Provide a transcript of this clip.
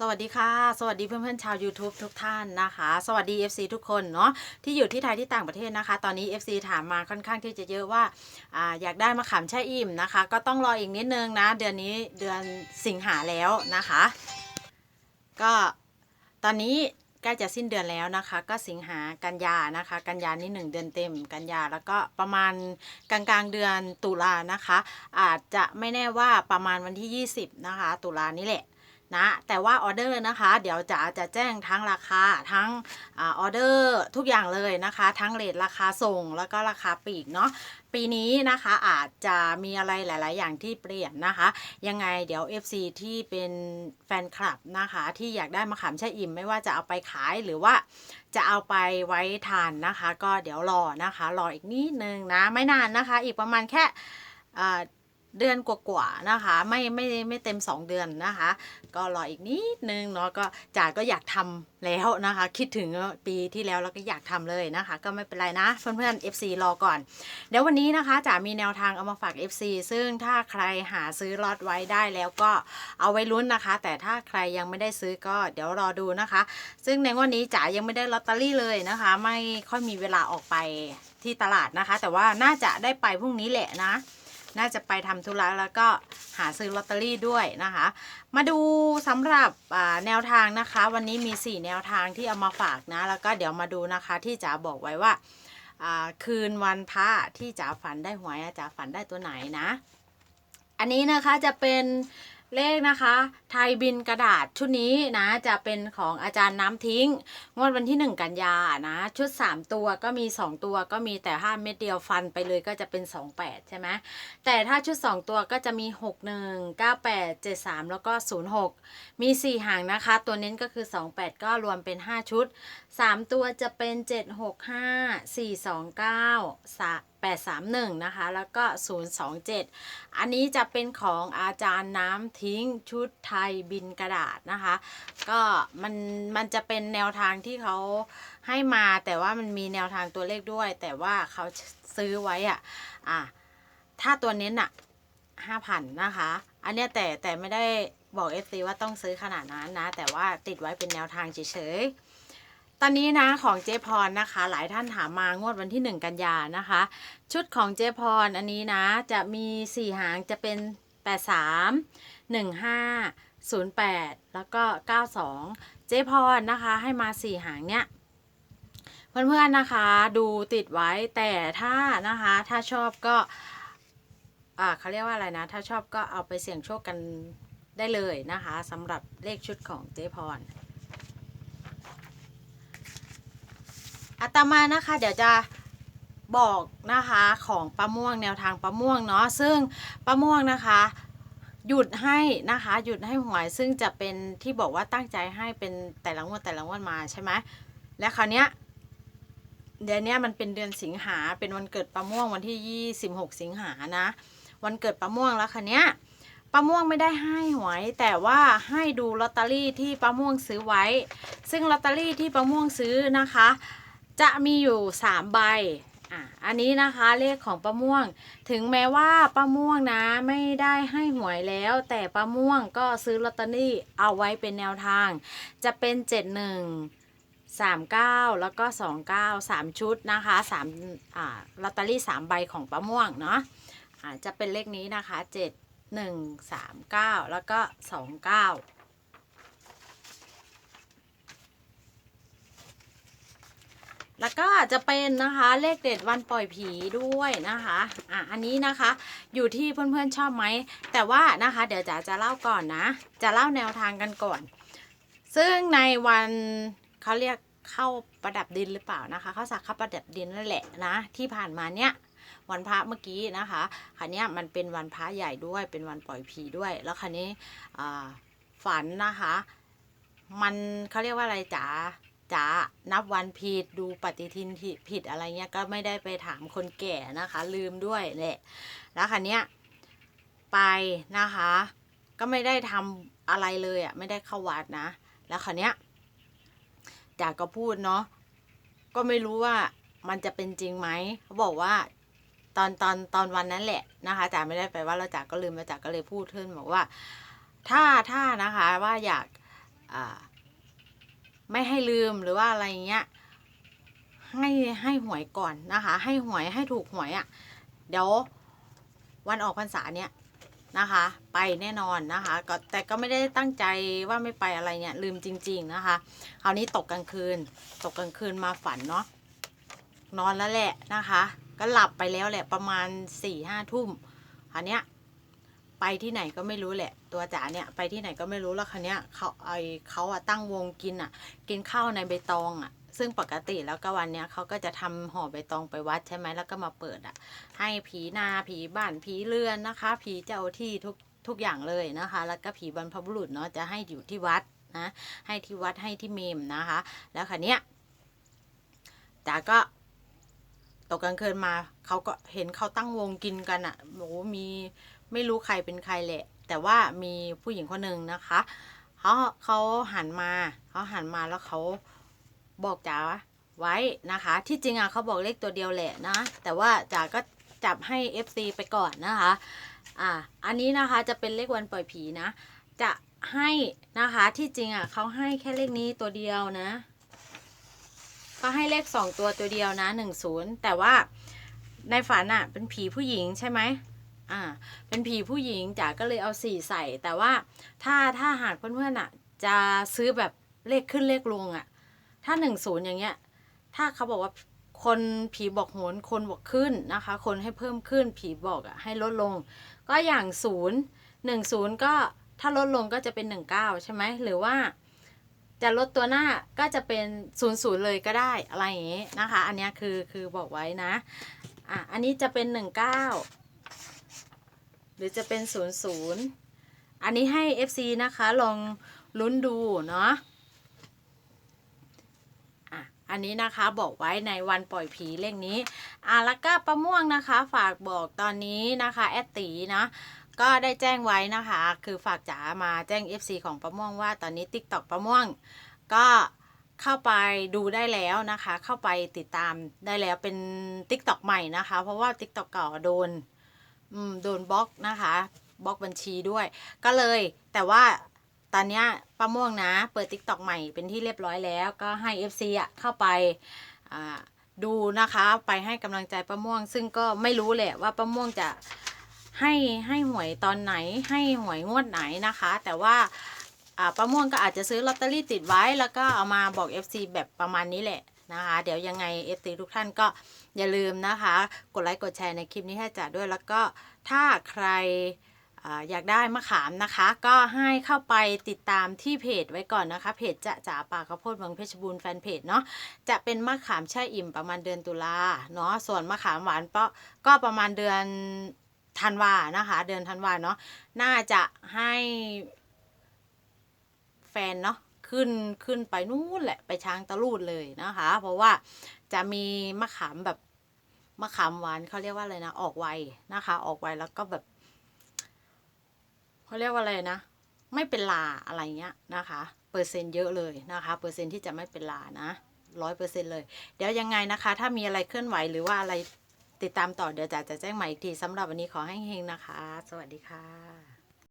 สวัสดีค่ะ สวัสดีเพื่อนๆชาว YouTube ทุกท่านนะคะ สวัสดี FC ทุกคนเนาะที่อยู่ที่ไทยที่ต่างประเทศนะคะ ตอนนี้ FC ถามมาค่อนข้างที่จะเยอะว่าอาอยากได้มะขามแช่อิ่มนะคะ ก็ต้องรออีกนิดนึงนะ เดือนนี้เดือนสิงหาแล้วนะคะ ก็ตอนนี้ใกล้จะสิ้นเดือนแล้วนะคะ ก็สิงหากันยานะคะ กันยานี่หนึ่งเดือนเต็มกันยาแล้วก็ประมาณกลางกลางเดือนตุลานะคะ อาจจะไม่แน่ว่าประมาณวันที่ 20 นะคะ ตุลานี่แหละ นะแต่ว่าออเดอร์นะคะเดี๋ยวจะจะแจ้งทั้งราคาทั้งออเดอร์ทุกอย่างเลยนะคะ ทั้งเรทราคาส่งแล้วก็ราคาปลีกเนาะปีนี้นะคะอาจจะมีอะไรหลาย ๆ อย่างที่เปลี่ยนนะคะ ยังไงเดี๋ยว FC ที่เป็นแฟนคลับนะคะ ที่อยากได้มะขามแช่อิ่มไม่ว่าจะเอาไปขายหรือว่าจะเอาไปไว้ทานนะคะ ก็เดี๋ยวรอนะคะ รออีกนิดนึงนะ ไม่นานนะคะ อีกประมาณแค่ เดือนกว่าๆนะคะ ไม่ไม่ไม่เต็ม 2 เดือนนะคะ ก็รออีกนิดนึงเนาะก็จ๋าก็อยากทำแล้วนะคะ คิดถึงปีที่แล้วแล้วก็อยากทำเลยนะคะ ก็ไม่เป็นไรนะเพื่อนๆ FC รอก่อน เดี๋ยววันนี้นะคะจ๋ามีแนวทางเอามาฝาก FC ซึ่งถ้าใครหาซื้อลอตไว้ได้แล้วก็เอาไว้ลุ้นนะคะ แต่ถ้าใครยังไม่ได้ซื้อก็เดี๋ยวรอดูนะคะ ซึ่งในวันนี้จ๋ายังไม่ได้ลอตเตอรี่เลยนะคะ ไม่ค่อยมีเวลาออกไปที่ตลาดนะคะ แต่ว่าน่าจะได้ไปพรุ่งนี้แหละนะ น่าจะไปทำธุระแล้วก็หาซื้อลอตเตอรี่ด้วยนะคะ มาดูสำหรับแนวทางนะคะ วันนี้มี 4 แนวทางที่เอามาฝากนะ แล้วก็เดี๋ยวมาดูนะคะที่จ๋าบอกไว้ว่าคืนวันพระที่จ๋าฝันได้หวยอะจ๋าฝันได้ตัวไหนนะ อันนี้นะคะจะเป็น เลขนะคะ ไทยบินกระดาษชุดนี้นะจะเป็นของอาจารย์น้ำทิ้ง งวดวันที่ 1 กันยานะ ชุด 3 ตัวก็มี 2 ตัวก็มีแต่5เม็ดเดียวฟันไปเลยก็จะเป็น 28 ใช่ไหมแต่ถ้าชุด 2 ตัวก็จะมี 61 98 73 แล้วก็ 06 มี 4 หางนะคะ ตัวเน้นก็คือ 28 ก็รวมเป็น 5 ชุด 3 ตัวจะเป็น 765 429 831 นะคะ แล้วก็ 027 อันนี้จะเป็นของอาจารย์น้ำทิ้งชุดไทยบินกระดาษนะคะ ก็มันมันจะเป็นแนวทางที่เขาให้มา แต่ว่ามันมีแนวทางตัวเลขด้วย แต่ว่าเขาซื้อไว้อะอะถ้าตัวเน้นอะห้าพันนะคะ อันเนี้ยแต่แต่ไม่ได้บอก FC ว่าต้องซื้อขนาดนั้นนะ แต่ว่าติดไว้เป็นแนวทางเฉยๆ ตอนนี้นะของเจพรนะคะ หลายท่านถามมางวดวันที่ 1 กันยานะคะ ชุดของเจพรอันนี้นะจะมี 4 หางจะเป็น 83 15 08 แล้วก็ 92 เจพรนะคะให้มา 4 หางเนี้ยเพื่อนๆนะคะดูติดไว้แต่ถ้านะคะถ้าชอบก็อ่าเขาเรียกว่าอะไรนะ ถ้าชอบก็เอาไปเสี่ยงโชคกันได้เลยนะคะสำหรับเลขชุดของเจพร อาตมานะคะ เดี๋ยวจะบอกนะคะของป้าม่วงแนวทางป้าม่วงเนาะซึ่งป้าม่วงนะคะหยุดให้นะคะ หยุดให้หวยซึ่งจะเป็นที่บอกว่าตั้งใจให้เป็นแต่ละงวดแต่ละงวดมาใช่ไหมและคราวเนี้ยเดือนนี้มันเป็นเดือนสิงหาเป็นวันเกิดป้าม่วงวันที่ 26 สิงหานะ วันเกิดป้าม่วงแล้วคันเนี้ยป้าม่วงไม่ได้ให้หวย แต่ว่าให้ดูลอตเตอรี่ที่ป้าม่วงซื้อไว้ ซึ่งลอตเตอรี่ที่ป้าม่วงซื้อนะคะ จะมีอยู่ 3 ใบอะอันนี้นะคะเลขของป้าม่วง ถึงแม้ว่าป้าม่วงนะไม่ได้ให้หวยแล้ว แต่ป้าม่วงก็ซื้อลอตเตอรี่เอาไว้เป็นแนวทาง จะเป็น 71 39 แล้วก็ 29 3 ชุดนะคะ3อ่าลอตเตอรี่ 3 ใบของป้าม่วงเนาะอ่าจะเป็นเลขนี้นะคะ 7 1 3 9 แล้วก็ 29 แล้วก็จะเป็นนะคะเลขเด็ดวันปล่อยผีด้วยนะคะอะอันนี้นะคะอยู่ที่เพื่อนๆชอบไหม แต่ว่านะคะเดี๋ยวจ๋าจะเล่าก่อนนะ จะเล่าแนวทางกันก่อน ซึ่งในวันเขาเรียกเข้าประดับดินหรือเปล่านะคะเขาสักเข้าประดับดินนั่นแหละนะที่ผ่านมาเนี้ยวันพระเมื่อกี้นะคะคันนี้ยมันเป็นวันพระใหญ่ด้วยเป็นวันปล่อยผีด้วย แล้วคันนี้ฝันนะคะ มันเขาเรียกว่าอะไรจ๋า จ๋านับวันผิดดูปฏิทินผิดอะไรเงี้ยก็ไม่ได้ไปถามคนแก่นะคะ ลืมด้วยแหละแล้วคันเนี้ยไปนะคะ ก็ไม่ได้ทำอะไรเลยอะไม่ได้เข้าวัดนะ แล้วคันเนี้ยจ๋าก็พูดเนาะก็ไม่รู้ว่ามันจะเป็นจริงไหมเขาบอกว่าตอนตอนตอนวันนั้นแหละนะคะจ๋าไม่ได้ไปว่าแล้วจ๋าก็ลืมแล้วจ๋าก็เลยพูดขึ้นบอกว่า ถ้าถ้านะคะว่าอยากอ่า ไม่ให้ลืมหรือว่าอะไรเงี้ย ให้ให้หวยก่อนนะคะ ให้หวยให้ถูกหวยอะ่ะ เดี๋ยววันออกพรรษาเนี่ยนะคะ ไปแน่นอนนะคะก็แต่ก็ไม่ได้ตั้งใจว่าไม่ไปอะไรเนี่ยลืมจริง ๆนะคะคราวนี้ตกกลางคืน ตกกลางคืนมาฝันเนาะนอนแล้วแหละนะคะ ก็หลับไปแล้วแหละประมาณสี่ห้าทุ่มอันเนี้ย ไปที่ไหนก็ไม่รู้แหละ ตัวจ๋าเนี่ยไปที่ไหนก็ไม่รู้แล้วคันเนี้ยเขาไอเขาอะตั้งวงกินอะกินข้าวในใบตองอะซึ่งปกติแล้วก็วันเนี้ยเขาก็จะทำห่อใบตองไปวัดใช่ไหมแล้วก็มาเปิดอะให้ผีนาผีบ้านผีเรือนนะคะ ผีเจ้าที่ทุกทุกอย่างเลยนะคะ แล้วก็ผีบรรพบุรุษเนาะจะให้อยู่ที่วัดนะให้ที่วัดให้ที่เมมนะคะ แล้วคันเนี้ยจ๋าก็ตกกลางคืนมาเขาก็เห็นเขาตั้งวงกินกันอะโอ้มี ไม่รู้ใครเป็นใครแหละ แต่ว่ามีผู้หญิงคนหนึ่งนะคะเขาเขาหันมาเขาหันมาแล้วเขาบอกจ๋าไว้นะคะ ที่จริงอะเขาบอกเลขตัวเดียวแหละนะ แต่ว่าจ๋าก็จับให้ FC ไปก่อนนะคะ อ่า อันนี้นะคะจะเป็นเลขวันปล่อยผีนะ จะให้นะคะที่จริงอะเขาให้แค่เลขนี้ตัวเดียวนะเขาให้เลขสองตัวตัวเดียวนะหนึ่งศูนย์แต่ว่าในฝันอะเป็นผีผู้หญิงใช่ไหม อ่า เป็นผีผู้หญิงจ๋าก็เลยเอาสี่ใส่ แต่ว่าถ้าถ้าหากเพื่อนๆอะ จะซื้อแบบเลขขึ้นเลขลงอะ ถ้าหนึ่งศูนย์อย่างเงี้ย ถ้าเขาบอกว่าคนผีบอกโหนคนบอกขึ้นนะคะ คนให้เพิ่มขึ้นผีบอกอะให้ลดลง ก็อย่างศูนย์หนึ่งศูนย์ก็ถ้าลดลงก็จะเป็นหนึ่งเก้าใช่ไหมหรือว่าจะลดตัวหน้าก็จะเป็นศูนย์ศูนย์เลยก็ได้อะไรอย่างงี้นะคะ อันนี้คือคือบอกไว้นะอะอันนี้จะเป็นหนึ่งเก้า หรือจะเป็น 00 อันนี้ให้ FC นะคะลองลุ้นดูเนาะอันนี้นะคะบอกไว้ในวันปล่อยผีเลขนี้อะแล้วก็ประม่วงนะคะ ฝากบอกตอนนี้นะคะแอดตีนะก็ได้แจ้งไว้นะคะ คือฝากจ๋ามาแจ้ง FC ของประม่วงว่าตอนนี้ TikTok ประม่วง ก็เข้าไปดูได้แล้วนะคะ เข้าไปติดตามได้แล้วเป็น TikTok ใหม่นะคะ เพราะว่า TikTok เก่าโดน อืมโดนบล็อกนะคะบล็อกบัญชีด้วย ก็เลยแต่ว่าตอนเนี้ยป้าม่วงนะ เปิด t ิ k t o k ใหม่เป็นที่เรียบร้อยแล้ว ก็ให้ FC อะเข้าไปอ่าดูนะคะไปให้กำลังใจป้าม่วง ซึ่งก็ไม่รู้แหละว่าป้าม่วงจะให้ให้หวยตอนไหน ให้หวยงวดไหนนะคะ แต่ว่าอ่าป้าม่วงก็อาจจะซื้อลอตเตอรี่ติดไว้ แล้วก็เอามาบอก FC แบบประมาณนี้แหละ นะคะ เดี๋ยวยังไง FC ทุกท่านก็อย่าลืมนะคะ กดไลค์กดแชร์ในคลิปนี้ให้จ๋าด้วยแล้วก็ถ้าใครอยากได้มะขามนะคะ ก็ให้เข้าไปติดตามที่เพจไว้ก่อนนะคะ เพจจะจ๋าป่าข้าวโพดเมืองเพชรบูรณ์แฟนเพจเนาะจะเป็นมะขามแช่อิ่มประมาณเดือนตุลาเนาะส่วนมะขามหวานเปาะก็ประมาณเดือนธันวานะคะ เดือนธันวาเนาะน่าจะให้แฟนเนาะ ขึ้นขึ้นไปนู่นแหละไปช้างตะลูดเลยนะคะ เพราะว่าจะมีมะขามแบบมะขามหวานเขาเรียกว่าอะไรนะออกไวนะคะ ออกไวแล้วก็แบบเขาเรียกว่าอะไรนะ ไม่เป็นลาอะไรเงี้ยนะคะ เปอร์เซ็นต์เยอะเลยนะคะ เปอร์เซ็นต์ที่จะไม่เป็นลานะร้อยเปอร์เซ็นต์เลย เดี๋ยวยังไงนะคะ ถ้ามีอะไรเคลื่อนไหวหรือว่าอะไรติดตามต่อเดี๋ยวจะจะแจ้งใหม่อีกทีสำหรับวันนี้ขอให้เฮงนะคะ สวัสดีค่ะ